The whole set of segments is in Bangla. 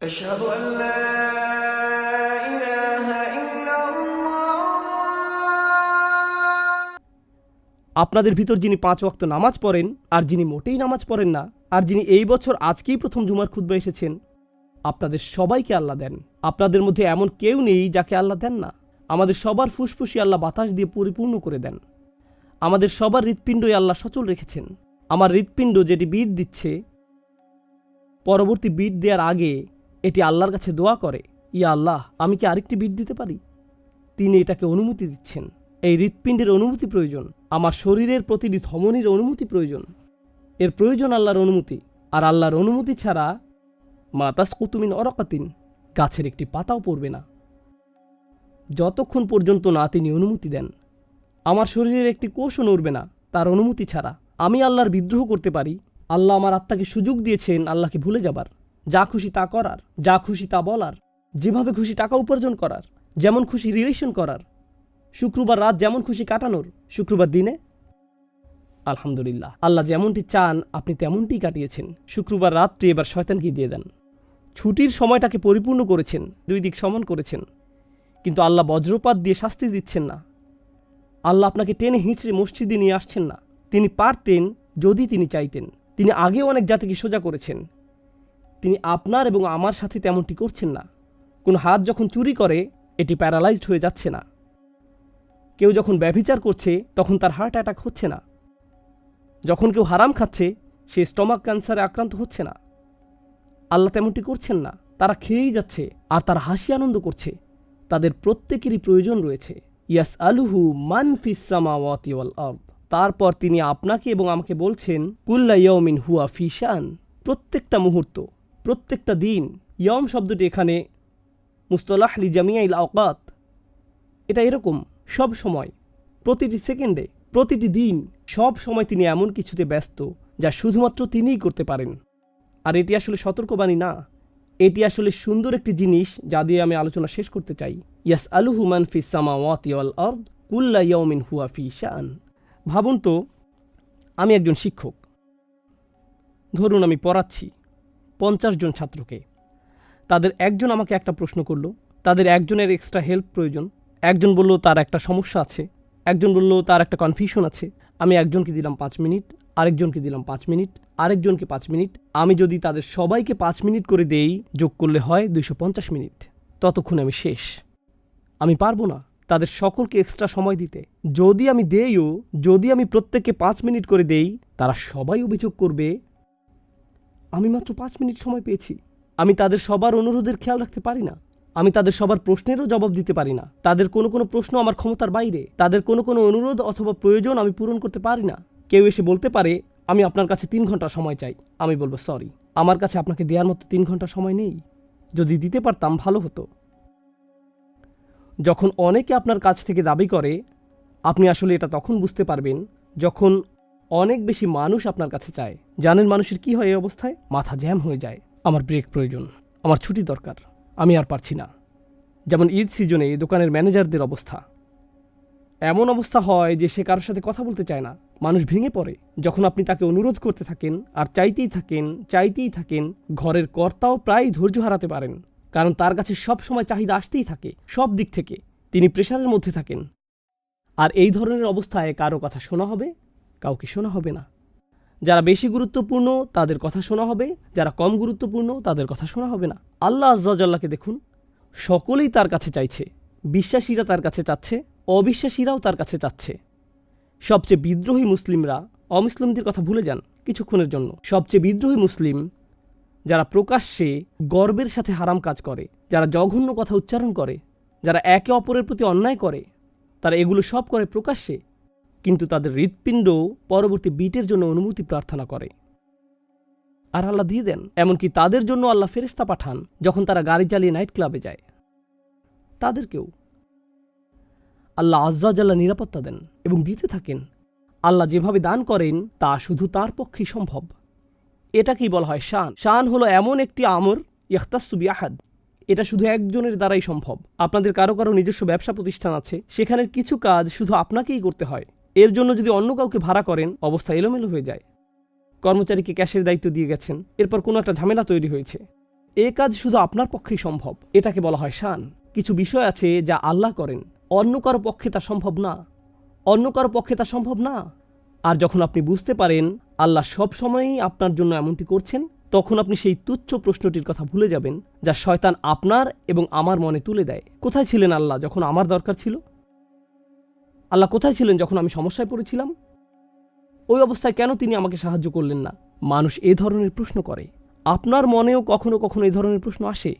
أشهد أن لا إله إلا الله আপনাদের ভিতর যিনি পাঁচ ওয়াক্ত নামাজ পড়েন আর যিনি মোটেই নামাজ পড়েন না আর যিনি এই বছর আজকেই প্রথম জুমার খুদ্া এসেছেন আপনাদের সবাইকে আল্লাহ দেন আপনাদের মধ্যে এমন কেউ নেই যাকে আল্লাহ দেন না আমাদের সবার ফুসফুসি আল্লাহ বাতাস দিয়ে পরিপূর্ণ করে দেন আমাদের সবার হৃৎপিণ্ডই আল্লাহ সচল রেখেছেন আমার হৃৎপিণ্ড যেটি বিট দিচ্ছে পরবর্তী বিট দেওয়ার আগে এটি আল্লাহর কাছে দোয়া করে, ইয়া আল্লাহ, আমি কি আরেকটি বিট দিতে পারি? তিনি এটাকে অনুমতি দিচ্ছেন। এই হৃৎপিণ্ডের অনুমতি প্রয়োজন, আমার শরীরের প্রতিটি ধমনির অনুমতি প্রয়োজন। এর প্রয়োজন আল্লাহর অনুমতি, আর আল্লাহর অনুমতি ছাড়া মাতাস কুতুমিন অরকাতিন গাছের একটি পাতাও পড়বে না। যতক্ষণ পর্যন্ত না তিনি অনুমতি দেন, আমার শরীরের একটি কোষও নড়বে না, তার অনুমতি ছাড়া আমি আল্লাহর বিদ্রোহ করতে পারি। আল্লাহ আমার আত্মাকে সুযোগ দিয়েছেন, আল্লাহকে ভুলে যাবার। যা খুশি তা করার, যা খুশি তা বলার, যেভাবে খুশি টাকা উপার্জন করার, যেমন খুশি রিলেশন করার। শুক্রবার রাত যেমন খুশি কাটানোর, শুক্রবার দিনে আলহামদুলিল্লাহ, আল্লাহ যেমনটি চান, আপনি তেমনটিই কাটিয়েছেন। শুক্রবার রাত্রি এবার শয়তানকে দিয়ে দেন? ছুটির সময়টাকে পরিপূর্ণ করেছেন, দুই দিক সমান করেছেন। কিন্তু আল্লাহ বজ্রপাত দিয়ে শাস্তি দিচ্ছেন না। আল্লাহ আপনাকে টেনে হিঁচড়ে মসজিদে নিয়ে আসছেন না। তিনি পারতেন যদি তিনি চাইতেন। তিনি আগেও অনেক জাতিকে সোজা করেছেন। তিনি আপনার এবং আমার সাথে তেমনটি করছেন না। কোনো হাত যখন চুরি করে, এটি প্যারালাইজড হয়ে যাচ্ছে না। কেউ যখন ব্যভিচার করছে, তখন তার হার্ট অ্যাটাক হচ্ছে না। যখন কেউ হারাম খাচ্ছে, সে স্টমাক ক্যান্সারে আক্রান্ত হচ্ছে না। আল্লাহ তেমনটি করছেন না। তারা খেয়েই যাচ্ছে, আর তারা হাসি আনন্দ করছে। তাদের প্রত্যেকেরই প্রয়োজন রয়েছে। ইয়াস আলুহু মান ফিসামাওয়াতি ওয়াল আরদ। তারপর তিনি আপনাকে এবং আমাকে বলছেন, কুল্লা ইয়মিন হুয়া ফিশান প্রত্যেকটা মুহূর্ত। প্রত্যেকটা দিন ইয়ম শব্দটি এখানে মুস্তলাহ লি জামিয়াইল আওকাত। এটা এরকম সব সময়, প্রতিটি সেকেন্ডে, প্রতিটি দিন সব সময় তিনি এমন কিছুতে ব্যস্ত যা শুধুমাত্র তিনিই করতে পারেন। আর এটি আসলে সতর্কবাণী না, এটি আসলে সুন্দর একটি জিনিস যা দিয়ে আমি আলোচনা শেষ করতে চাই। ইয়াস আলুহু মান ফি সামাওয়াতি ওয়াল আরদ কুল্লা ইয়াউমিন হুয়া ফি শান। ভাবুন তো, আমি একজন শিক্ষক। ধরুন আমি পড়াচ্ছি। পঞ্চাশ জন ছাত্রকে। তাদের একজন আমাকে একটা প্রশ্ন করল, তাদের একজনের এক্সট্রা হেল্প প্রয়োজন। একজন বলল, তার একটা সমস্যা আছে। একজন বলল, তার একটা কনফিউশন আছে। আমি একজনকে দিলাম পাঁচ মিনিট, আরেকজনকে দিলাম পাঁচ মিনিট, আরেকজনকে পাঁচ মিনিট। আমি যদি তাদের সবাইকে পাঁচ মিনিট করে দেই, যোগ করলে হয় দুইশো পঞ্চাশ মিনিট। ততক্ষণ আমি শেষ। আমি পারব না তাদের সকলকে এক্সট্রা সময় দিতে। যদি আমি দেইও, যদি আমি প্রত্যেককে পাঁচ মিনিট করে দেই, তারা সবাই অভিযোগ করবে আমি মাত্র পাঁচ মিনিট সময় পেয়েছি। আমি তাদের সবার অনুরোধের খেয়াল রাখতে পারি না। আমি তাদের সবার প্রশ্নেরও জবাব দিতে পারি না। তাদের কোনো কোনো প্রশ্ন আমার ক্ষমতার বাইরে। তাদের কোনো কোনো অনুরোধ অথবা প্রয়োজন আমি পূরণ করতে পারি না। কেউ এসে বলতে পারে, আমি আপনার কাছে তিন ঘণ্টা সময় চাই। আমি বলব, সরি, আমার কাছে আপনাকে দেওয়ার মতো তিন ঘণ্টা সময় নেই। যদি দিতে পারতাম ভালো হতো। যখন অনেকে আপনার কাছ থেকে দাবি করে, আপনি আসলে এটা তখন বুঝতে পারবেন, যখন অনেক বেশি মানুষ আপনার কাছে চায়। জানেন মানুষের কি হয় এই অবস্থায়? মাথা জ্যাম হয়ে যায়। আমার ব্রেক প্রয়োজন। আমার ছুটি দরকার। আমি আর পারছি না। যেমন ঈদ সিজনে দোকানের ম্যানেজারদের অবস্থা। এমন অবস্থা হয় যে সে কারোর সাথে কথা বলতে চায় না। মানুষ ভেঙে পড়ে। যখন আপনি তাকে অনুরোধ করতে থাকেন আর চাইতেই থাকেন চাইতেই থাকেন, ঘরের কর্তাও প্রায় ধৈর্য হারাতে পারেন। কারণ তার কাছে সব সময় চাহিদা আসতেই থাকে, সব দিক থেকে। তিনি প্রেশারের মধ্যে থাকেন। আর এই ধরনের অবস্থায় কারও কথা শোনা হবে? কাউকে শোনা হবে না। যারা বেশি গুরুত্বপূর্ণ, তাদের কথা শোনা হবে। যারা কম গুরুত্বপূর্ণ, তাদের কথা শোনা হবে না। আল্লাহ আজ্জাল্লাহকে দেখুন, সকলেই তার কাছে চাইছে। বিশ্বাসীরা তার কাছে চাচ্ছে, অবিশ্বাসীরাও তার কাছে চাচ্ছে। সবচেয়ে বিদ্রোহী মুসলিমরা, অমুসলিমদের কথা ভুলে যান কিছুক্ষণের জন্য। সবচেয়ে বিদ্রোহী মুসলিম, যারা প্রকাশ্যে গর্বের সাথে হারাম কাজ করে, যারা জঘন্য কথা উচ্চারণ করে, যারা একে অপরের প্রতি অন্যায় করে, তারা এগুলো সব করে প্রকাশ্যে। কিন্তু তাদের হৃৎপিণ্ড পরবর্তী বিটের জন্য অনুমতি প্রার্থনা করে। আর আল্লাহ দিয়ে দেন, এমনকি তাদের জন্য আল্লাহ ফেরেস্তা পাঠান যখন তারা গাড়ি চালিয়ে নাইট ক্লাবে যায়। তাদেরকেও আল্লাহ আজ্জাজাল্লাহ নিরাপত্তা দেন এবং দিতে থাকেন। আল্লাহ যেভাবে দান করেন, তা শুধু তার পক্ষেই সম্ভব। এটাকেই বলা হয় শান। শান হলো এমন একটি আমর ইয়াখতাসুবি আহাদ এটা শুধু একজনের দ্বারাই সম্ভব। আপনাদের কারও কারও নিজস্ব ব্যবসা প্রতিষ্ঠান আছে, সেখানের কিছু কাজ শুধু আপনাকেই করতে হয়। এর জন্য যদি অন্য কাউকে ভাড়া করেন, অবস্থা এলোমেলো হয়ে যায়। কর্মচারীকে ক্যাশের দায়িত্ব দিয়ে গেছেন, এরপর কোনো একটা ঝামেলা তৈরি হয়েছে। এ কাজ শুধু আপনার পক্ষেই সম্ভব, এটাকে বলা হয় শান। কিছু বিষয় আছে যা আল্লাহ করেন, অন্য কারও পক্ষে তা সম্ভব না। অন্য কারও পক্ষে তা সম্ভব না। আর যখন আপনি বুঝতে পারেন আল্লাহ সব সময়ই আপনার জন্য এমনটি করছেন, তখন আপনি সেই তুচ্ছ প্রশ্নটির কথা ভুলে যাবেন, যা শয়তান আপনার এবং আমার মনে তুলে দেয়। কোথায় ছিলেন আল্লাহ যখন আমার দরকার ছিল? আল্লাহ কোথায় ছিলেন যখন আমি সমস্যায় পড়েছিলাম? ওই অবস্থায় কেন তিনি আমাকে সাহায্য করলেন না? মানুষ এ ধরনের প্রশ্ন করে। আপনার মনেও কখনো কখনো এই ধরনের প্রশ্ন আসে।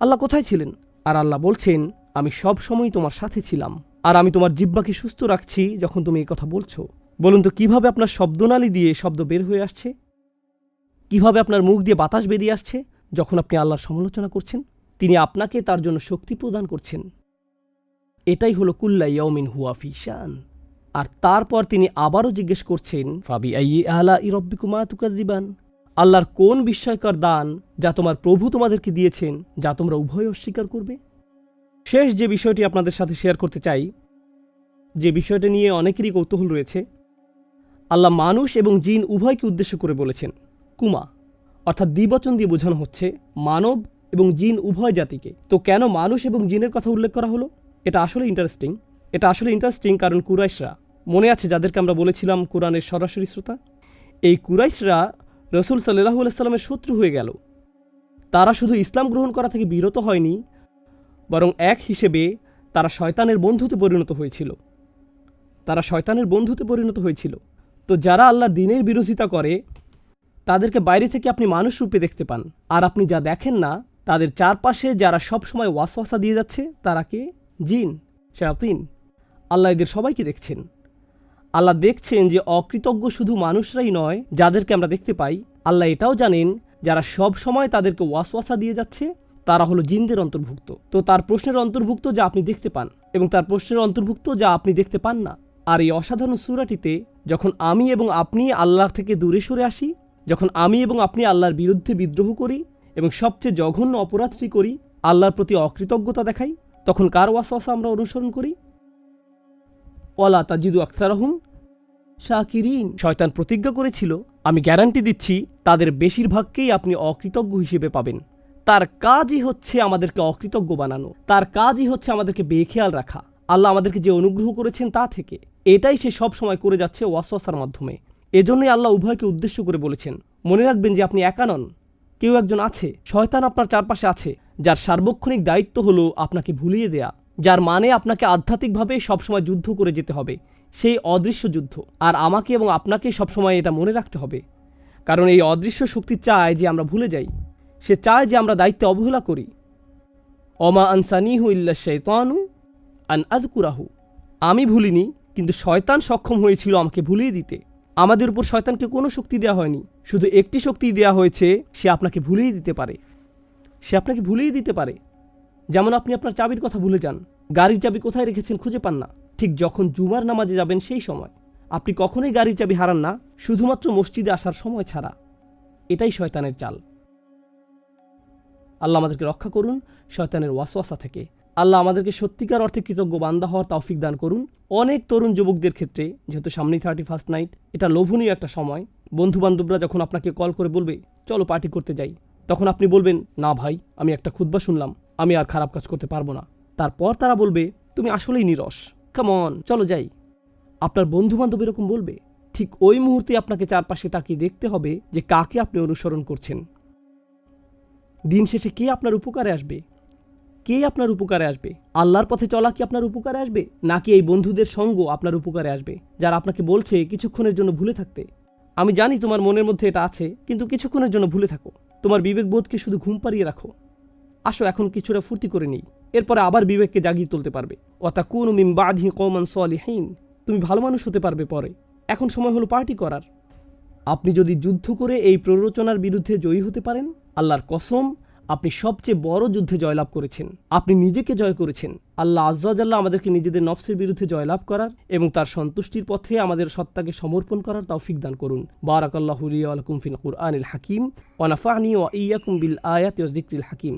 আল্লাহ কোথায় ছিলেন? আর আল্লাহ বলছেন, আমি সব সময় তোমার সাথে ছিলাম। আর আমি তোমার জিব্বাকে সুস্থ রাখছি যখন তুমি এই কথা বলছো। বলুন তো, কীভাবে আপনার শব্দনালী দিয়ে শব্দ বের হয়ে আসছে? কীভাবে আপনার মুখ দিয়ে বাতাস বেরিয়ে আসছে যখন আপনি আল্লাহর সমালোচনা করছেন? তিনি আপনাকে তার জন্য শক্তি প্রদান করছেন। এটাই হলো কুল্লা ইয়মিন হুয়া ফিশান আর তারপর তিনি আবারও জিজ্ঞেস করছেন, ফাবি আই আলা ইরব্বিকুমা তুকাদিবান আল্লাহর কোন বিস্ময়কর দান যা তোমার প্রভু তোমাদেরকে দিয়েছেন, যা তোমরা উভয় অস্বীকার করবে? শেষ যে বিষয়টি আপনাদের সাথে শেয়ার করতে চাই, যে বিষয়টা নিয়ে অনেকেরই কৌতূহল রয়েছে, আল্লাহ মানুষ এবং জিন উভয়কে উদ্দেশ্য করে বলেছেন, কুমা অর্থাৎ দ্বিবচন দিয়ে বোঝানো হচ্ছে, মানব এবং জিন উভয় জাতিকে। তো কেন মানুষ এবং জিনের কথা উল্লেখ করা হলো? এটা আসলে ইন্টারেস্টিং এটা আসলে ইন্টারেস্টিং কারণ কুরাইশরা, মনে আছে যাদেরকে আমরা বলেছিলাম কোরআনের সরাসরি শ্রোতা? এই কুরাইশরা রসুল সাল্লাহু সাল্লামের শত্রু হয়ে গেল। তারা শুধু ইসলাম গ্রহণ করা থেকে বিরত হয়নি, বরং এক হিসেবে তারা শয়তানের বন্ধুতে পরিণত হয়েছিল। তারা শয়তানের বন্ধুতে পরিণত হয়েছিল। তো যারা আল্লাহর দিনের বিরোধিতা করে, তাদেরকে বাইরে থেকে আপনি মানুষ রূপে দেখতে পান। আর আপনি যা দেখেন না, তাদের চারপাশে যারা সবসময় ওয়াসওয়াসা দিয়ে যাচ্ছে, তারা কে? জিন, শায়াতিন, আল্লাহ এদের সবাইকে দেখছেন। আল্লাহ দেখছেন যে অকৃতজ্ঞ শুধু মানুষরাই নয়, যাদেরকে আমরা দেখতে পাই, আল্লাহ এটাও জানেন যারা সব সময় তাদেরকে ওয়াসওয়াসা দিয়ে যাচ্ছে, তারা হলো জিনদের অন্তর্ভুক্ত। তো তার প্রশ্নের অন্তর্ভুক্ত যা আপনি দেখতে পান এবং তার প্রশ্নের অন্তর্ভুক্ত যা আপনি দেখতে পান না। আর এই অসাধারণ সুরাটিতে যখন আমি এবং আপনি আল্লাহর থেকে দূরে সরে আসি, যখন আমি এবং আপনি আল্লাহর বিরুদ্ধে বিদ্রোহ করি এবং সবচেয়ে জঘন্য অপরাধটি করি, আল্লাহর প্রতি অকৃতজ্ঞতা দেখাই তখন কার ওয়াসওয়াসা আমরা অনুসরণ করি? ওয়ালা তাজিদু আখতারহুম শাকিরিন। শয়তান প্রতিজ্ঞা করেছিল, আমি গ্যারান্টি দিচ্ছি, তাদের বেশিরভাগকেই আপনি অকৃতজ্ঞ হিসেবে পাবেন। তার কাজই হচ্ছে আমাদেরকে অকৃতজ্ঞ বানানো। তার কাজই হচ্ছে আমাদেরকে বেখেয়াল রাখা। আল্লাহ আমাদেরকে যে অনুগ্রহ করেছেন তা থেকে। এটাই সে সব সময় করে যাচ্ছে ওয়াসওয়াসার মাধ্যমে। এজন্যই আল্লাহ উভয়কে উদ্দেশ্য করে বলেছেন, মনে রাখবেন যে আপনি একা নন। কেউ একজন আছে, শয়তান আপনার চারপাশে আছে। যার সার্বক্ষণিক দায়িত্ব হলো আপনাকে ভুলিয়ে দেয়া, যার মানে আপনাকে আধ্যাত্মিকভাবে সবসময় যুদ্ধ করে যেতে হবে। সেই অদৃশ্য যুদ্ধ। আর আমাকে এবং আপনাকে সবসময় এটা মনে রাখতে হবে। কারণ এই অদৃশ্য শক্তি চায় যে আমরা ভুলে যাই। সে চায় যে আমরা দায়িত্বে অবহেলা করি। অমা আনসানিহু ইল্লা শৈতানু আন আদকুরাহু আমি ভুলিনি, কিন্তু শয়তান সক্ষম হয়েছিল আমাকে ভুলিয়ে দিতে। আমাদের উপর শয়তানকে কোনো শক্তি দেওয়া হয়নি। শুধু একটি শক্তি দেওয়া হয়েছে, সে আপনাকে ভুলিয়ে দিতে পারে। সে আপনাকে ভুলেই দিতে পারে। যেমন আপনি আপনার চাবির কথা ভুলে যান। গাড়ির চাবি কোথায় রেখেছেন খুঁজে পান না। ঠিক যখন জুমার নামাজে যাবেন সেই সময়। আপনি কখনোই গাড়ির চাবি হারান না, শুধুমাত্র মসজিদে আসার সময় ছাড়া। এটাই শয়তানের চাল। আল্লাহ আমাদেরকে রক্ষা করুন, শয়তানের ওয়াসওয়াসা থেকে। আল্লাহ আমাদেরকে সত্যিকার অর্থে কৃতজ্ঞ বান্দা হওয়ার তৌফিক দান করুন। অনেক তরুণ যুবকদের ক্ষেত্রে, যেহেতু সামনেই থার্টি ফার্স্ট নাইট এটা লোভনীয় একটা সময়। বন্ধু বান্ধবরা যখন আপনাকে কল করে বলবে, চলো পার্টি করতে যাই। তখন আপনি বলবেন, না ভাই, আমি একটা খুদ্া শুনলাম, আমি আর খারাপ কাজ করতে পারব না। তারপর তারা বলবে, তুমি আসলেই নিরস। কামন চলো যাই। আপনার বন্ধু বান্ধব এরকম বলবে, ঠিক ওই মুহূর্তে আপনাকে চারপাশে তাকিয়ে দেখতে হবে যে কাকে আপনি অনুসরণ করছেন। দিন শেষে কে আপনার উপকারে আসবে? কে আপনার উপকারে আসবে? আল্লাহর পথে চলা কি আপনার উপকারে আসবে? নাকি এই বন্ধুদের সঙ্গ আপনার উপকারে আসবে, যারা আপনাকে বলছে কিছুক্ষণের জন্য ভুলে থাকতে? আমি জানি তোমার মনের মধ্যে এটা আছে, কিন্তু কিছুক্ষণের জন্য ভুলে থাকো। তোমার বিবেকবোধকে শুধু ঘুম পাড়িয়ে রাখো। আসো এখন কিছুটা ফুর্তি করে নিই। এরপরে আবার বিবেককে জাগিয়ে তুলতে পারবে। অতা কোন মিম বাধি কমান সলিহীন। তুমি ভালো মানুষ হতে পারবে পরে। এখন সময় হলো পার্টি করার। আপনি যদি যুদ্ধ করে এই প্ররোচনার বিরুদ্ধে জয়ী হতে পারেন, আল্লাহর কসম আপনি সবচেয়ে বড় যুদ্ধে জয়লাভ করেছেন। আপনি নিজেকে জয় করেছেন। আল্লাহ আজ্লাহ আমাদেরকে নিজেদের নফসের বিরুদ্ধে জয়লাভ করার এবং তার সন্তুষ্টির পথে আমাদের সত্তাকে সমর্পণ করার তৌফিক দান করুন। বারাকাল্লাহ আলকুম ফিল কুরআনিল হাকিম ওয়ানাফানি ওয়া ইয়াকুম বিল আয়াত হাকিম।